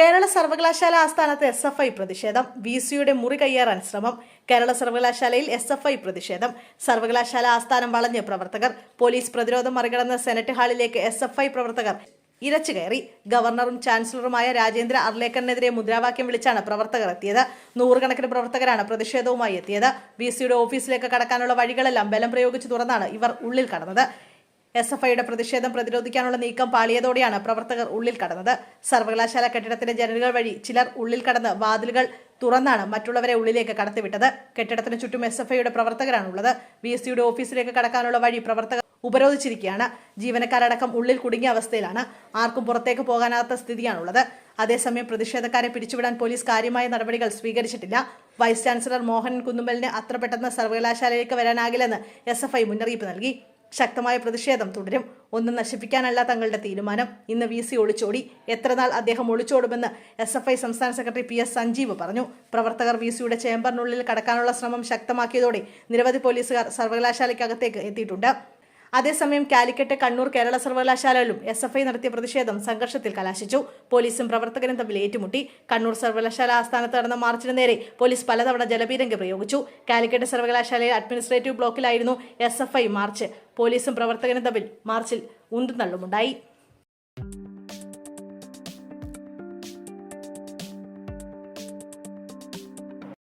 കേരള സർവകലാശാല ആസ്ഥാനത്ത് S F I പ്രതിഷേധം. വി സിയുടെ മുറി കയ്യേറാൻ ശ്രമം. കേരള സർവകലാശാലയിൽ എസ് എഫ് ഐ പ്രതിഷേധം. സർവകലാശാല ആസ്ഥാനം വളഞ്ഞ് പ്രവർത്തകർ. പോലീസ് പ്രതിരോധം മറികടന്ന് സെനറ്റ് ഹാളിലേക്ക് എസ് എഫ് ഐ പ്രവർത്തകർ ഇരച്ചു കയറി. ഗവർണറും ചാൻസലറുമായ രാജേന്ദ്ര അർലേക്കറിനെതിരെ മുദ്രാവാക്യം വിളിച്ചാണ് പ്രവർത്തകർ എത്തിയത്. നൂറുകണക്കിന് പ്രവർത്തകരാണ് പ്രതിഷേധവുമായി എത്തിയത്. വി സിയുടെ ഓഫീസിലേക്ക് കടക്കാനുള്ള വഴികളെല്ലാം ബലം പ്രയോഗിച്ചു തുറന്നാണ് ഇവർ ഉള്ളിൽ കടന്നത്. എസ് എഫ് ഐയുടെ പ്രതിഷേധം പ്രതിരോധിക്കാനുള്ള നീക്കം പാളിയതോടെയാണ് പ്രവർത്തകർ ഉള്ളിൽ കടന്നത്. സർവകലാശാല കെട്ടിടത്തിന്റെ ജനലുകൾ വഴി ചിലർ ഉള്ളിൽ കടന്ന് വാതിലുകൾ തുറന്നാണ് മറ്റുള്ളവരെ ഉള്ളിലേക്ക് കടത്തിവിട്ടത്. കെട്ടിടത്തിന് ചുറ്റും എസ് എഫ് ഐയുടെ പ്രവർത്തകരാണുള്ളത്. ബി എസ് സിയുടെ ഓഫീസിലേക്ക് കടക്കാനുള്ള വഴി പ്രവർത്തകർ ഉപരോധിച്ചിരിക്കുകയാണ്. ജീവനക്കാരടക്കം ഉള്ളിൽ കുടുങ്ങിയ അവസ്ഥയിലാണ്. ആർക്കും പുറത്തേക്ക് പോകാനാത്ത സ്ഥിതിയാണുള്ളത്. അതേസമയം പ്രതിഷേധക്കാരെ പിടിച്ചുവിടാൻ പോലീസ് കാര്യമായ നടപടികൾ സ്വീകരിച്ചിട്ടില്ല. വൈസ് ചാൻസലർ മോഹൻ കുന്നുമ്പലിന് അത്ര പെട്ടെന്ന് സർവകലാശാലയിലേക്ക് വരാനാകില്ലെന്ന് എസ് മുന്നറിയിപ്പ് നൽകി. ശക്തമായ പ്രതിഷേധം തുടരും. ഒന്നും നശിപ്പിക്കാനല്ല തങ്ങളുടെ തീരുമാനം. ഇന്ന് വി സി ഒളിച്ചോടി. എത്രനാൾ അദ്ദേഹം ഒളിച്ചോടുമെന്ന് എസ് എഫ് ഐ സംസ്ഥാന സെക്രട്ടറി പി എസ് സഞ്ജീവ് പറഞ്ഞു. പ്രവർത്തകർ വി സിയുടെ ചേംബറിനുള്ളിൽ കടക്കാനുള്ള ശ്രമം ശക്തമാക്കിയതോടെ നിരവധി പോലീസുകാർ സർവകലാശാലയ്ക്കകത്തേക്ക് എത്തിയിട്ടുണ്ട്. അതേസമയം കാലിക്കറ്റ് കണ്ണൂർ കേരള സർവകലാശാലയിലും എസ് എഫ് ഐ നടത്തിയ പ്രതിഷേധം സംഘർഷത്തിൽ കലാശിച്ചു. പോലീസും പ്രവർത്തകരും തമ്മിൽ ഏറ്റുമുട്ടി. കണ്ണൂർ സർവകലാശാല ആസ്ഥാനത്ത് നടന്ന മാർച്ചിന് നേരെ പോലീസ് പലതവണ ജലപീരങ്കി പ്രയോഗിച്ചു. കാലിക്കറ്റ് സർവകലാശാലയിലെ അഡ്മിനിസ്ട്രേറ്റീവ് ബ്ലോക്കിലായിരുന്നു എസ് മാർച്ച്. പോലീസും പ്രവർത്തകരും തമ്മിൽ മാർച്ചിൽ ഉന്തും തള്ളുമുണ്ടായി.